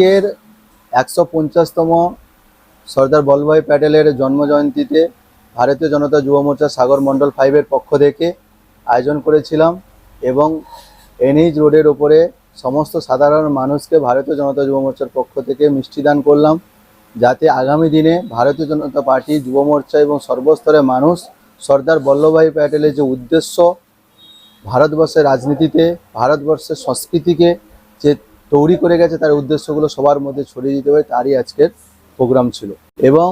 আজকের একশো পঞ্চাশতম সর্দার বল্লভভাই প্যাটেলের জন্মজয়ন্তীতে ভারতীয় জনতা যুব মোর্চা সাগর মণ্ডল ফাইভের পক্ষ থেকে আয়োজন করেছিলাম এবং এনএইচ রোডের ওপরে সমস্ত সাধারণ মানুষকে ভারতীয় জনতা যুব মোর্চার পক্ষ থেকে মিষ্টি দান করলাম যাতে আগামী দিনে ভারতীয় জনতা পার্টি, যুব মোর্চা এবং সর্বস্তরের মানুষ সর্দার বল্লভভাই প্যাটেলের যে উদ্দেশ্য ভারতবর্ষের রাজনীতিতে, ভারতবর্ষের সংস্কৃতিকে যে তৈরি করে গেছে, তার উদ্দেশ্যগুলো সবার মধ্যে ছড়িয়ে দিতে হবে তারই আজকের প্রোগ্রাম ছিল। এবং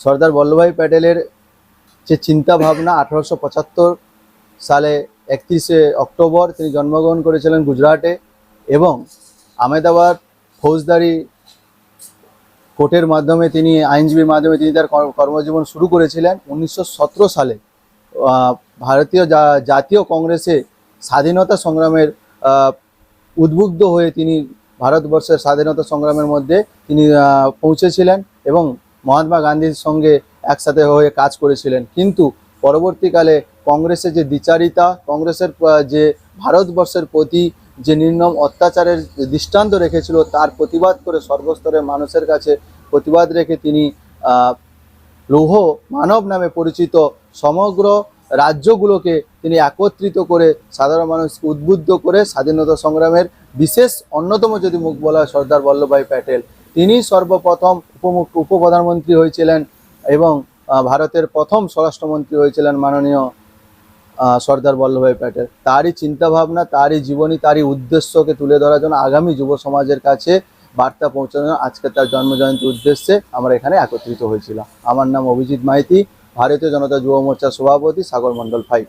সর্দার বল্লভভাই প্যাটেলের যে চিন্তা ভাবনা আঠারোশো পঁচাত্তর সালে একত্রিশে অক্টোবর তিনি জন্মগ্রহণ করেছিলেন গুজরাটে এবং আহমেদাবাদ ফৌজদারি কোর্টের মাধ্যমে তিনি, আইনজীবীর মাধ্যমে তিনি তার কর্মজীবন শুরু করেছিলেন। উনিশশো সতেরো সালে ভারতীয় জাতীয় কংগ্রেসে স্বাধীনতা সংগ্রামের উদ্বুদ্ধ হয়ে তিনি ভারতবর্ষের স্বাধীনতা সংগ্রামের মধ্যে তিনি পৌঁছেছিলেন এবং মহাত্মা গান্ধীর সঙ্গে একসাথে হয়ে কাজ করেছিলেন। কিন্তু পরবর্তীকালে কংগ্রেসের যে দ্বিচারিতা, কংগ্রেসের যে ভারতবর্ষের প্রতি যে নির্মম অত্যাচারের দৃষ্টান্ত রেখেছিল, তার প্রতিবাদ করে সর্বস্তরের মানুষের কাছে প্রতিবাদ রেখে তিনি লৌহ মানব নামে পরিচিত সমগ্র রাজ্যগুলোকে তিনি একত্রিত করে সাধারণ মানুষকে উদ্বুদ্ধ করে স্বাধীনতা সংগ্রামের বিশেষ অন্যতম যদি মুখ বলা সর্দার বল্লভভাই প্যাটেল। তিনি সর্বপ্রথম উপমুখ উপপ্রধানমন্ত্রী হয়েছিলেন এবং ভারতের প্রথম স্বরাষ্ট্রমন্ত্রী হয়েছিলেন মাননীয় সর্দার বল্লভভাই প্যাটেল। তারই চিন্তাভাবনা, তারই জীবনী, তারই উদ্দেশ্যকে তুলে ধরার জন্য আগামী যুব সমাজের কাছে বার্তা পৌঁছানো আজকে তার জন্মজয়ন্তীর উদ্দেশ্যে আমরা এখানে একত্রিত হয়েছিলাম। আমার নাম অভিজিৎ মাইতি। ভারতীয় জনতা যুব মোর্চার সভাপতি সাগর মন্ডল ফাইভ